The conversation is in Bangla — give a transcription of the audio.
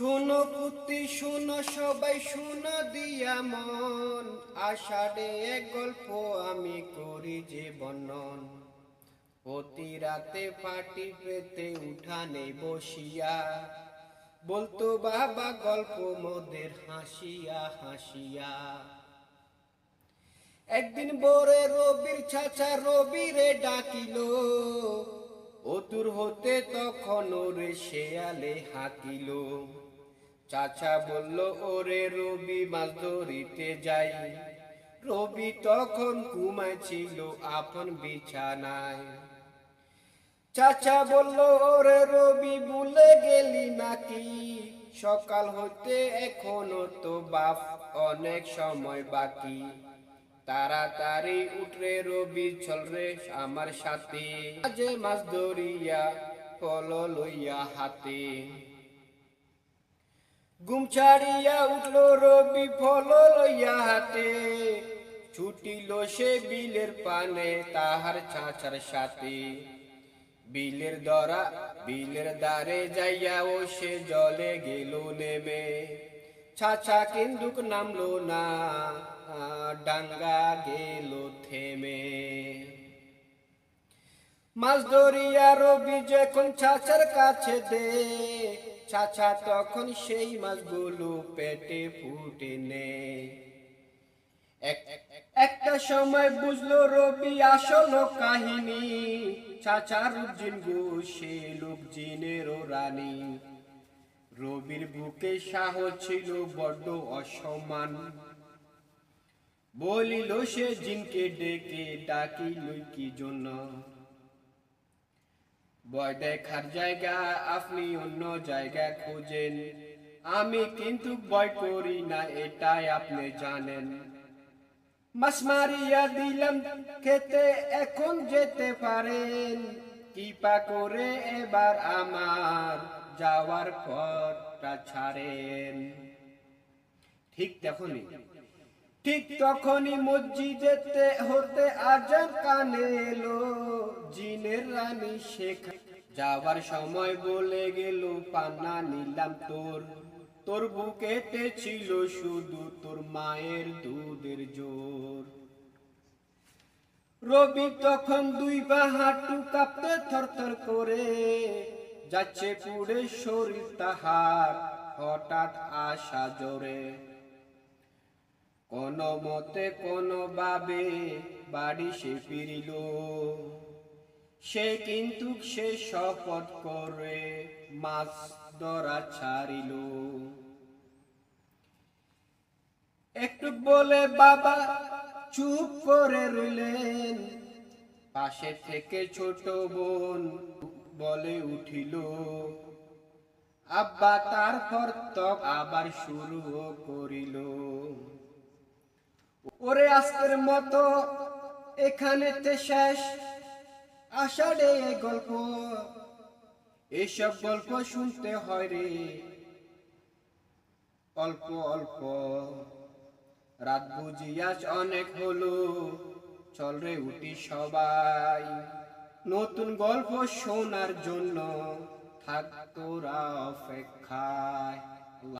শোনো পুতি, শোনো সবাই, শোনো দিয়া মন। আষাঢ়ে এক গল্প আমি করি যে বর্ণন। অতি রাতে পাটি পেতে উঠানে বসিয়া। বলতো, বাবা, গল্প মোদের হাসিয়া হাসিয়া। একদিন বরে রবির ছাছা রবিরে ডাকিল অতুর হতে তখন ওরে শেয়ালে হাকিল। চাচা বলল, ওরে রবি, মাছ ধরিতে যাই। রবি তখন ঘুমাইছিল আপন বিছানায়। চাচা বলল, ওরে রবি, ভুলে গেলি নাকি? সকাল হতে এখনও তো বাপ অনেক সময় বাকি। তাড়াতাড়ি উঠরে রবি, চল রে আমার সাথে। আজে মাছ ধরিয়া, ফল লইয়া হাতে। গুম ছাড়িয়া উঠল রবি, ফল লইয়া হাতে। ছুটিল সে বিলের পানে, তাহার ছাঁচার সাথে। বিলের দরা, বিলের দ্বারে যাইয়া ও সে জলে গেল নেমে। ছাছা কিন্দুক নামলো না, ডাঙ্গা গেল থেমে। মাছ ধরিয়া রবি যখন ছাছার কাছে দে ছাছা তখন সেই মাছগুলো পেটে ফুটে নে। এক- একটা সময় বুঝলো রবি আসল কাহিনী, চাচার জিন সে লোক জিনেরও রানী। রবির বুকে সাহস ছিল বড্ড অসমান বলিল সে জিনকে ডেকে ডাকিল কি জন্য? ভয় দেখার জায়গা আপনি অন্য জায়গা খোঁজেন। আমি কিন্তু ভয় করি না, এটাই আপনি জানেন। মাছ মারিয়া দিলাম, খেতে এখন যেতে পারেন। কৃপা করে এবার আমার যাওয়ার পথটা ছাড়েন। ঠিক তখনই ঠিক তখনই মসজিদেতে হতে আজান কানে এলো, জিনের রানী শেখ। যাওয়ার সময় বলে গেল, পান্না নিলাম তোর তোর বুকেতে ছিল শুধু তোর মায়ের দুধের জোর। রবি তখন দুই বা হাঁটু কাঁপতে থরথর করে যাচ্ছে পুড়ে শরীর তাহার। হঠাৎ আশা জোরে। কোন মতে, কোন ভাবে বাড়ি সে ফিরিল। সে কিন্তু সে শপথ করে মাছ ধরা ছাড়িল। একটু বলে, বাবা, চুপ করে রইলেন। পাশে থেকে ছোট বোন বলে উঠিল, আব্বা, তারপর তক আবার শুরু করিল। ওরে আজকের মতো এখানেতে শেষ আষাঢ়ে গল্প। এসব গল্প শুনতে হয় রে। অল্প অল্প। রাত বুঝি আজ অনেক হলো। চল রে উঠি সবাই। নতুন গল্প শোনার জন্য থাক তোরা অপেক্ষায়।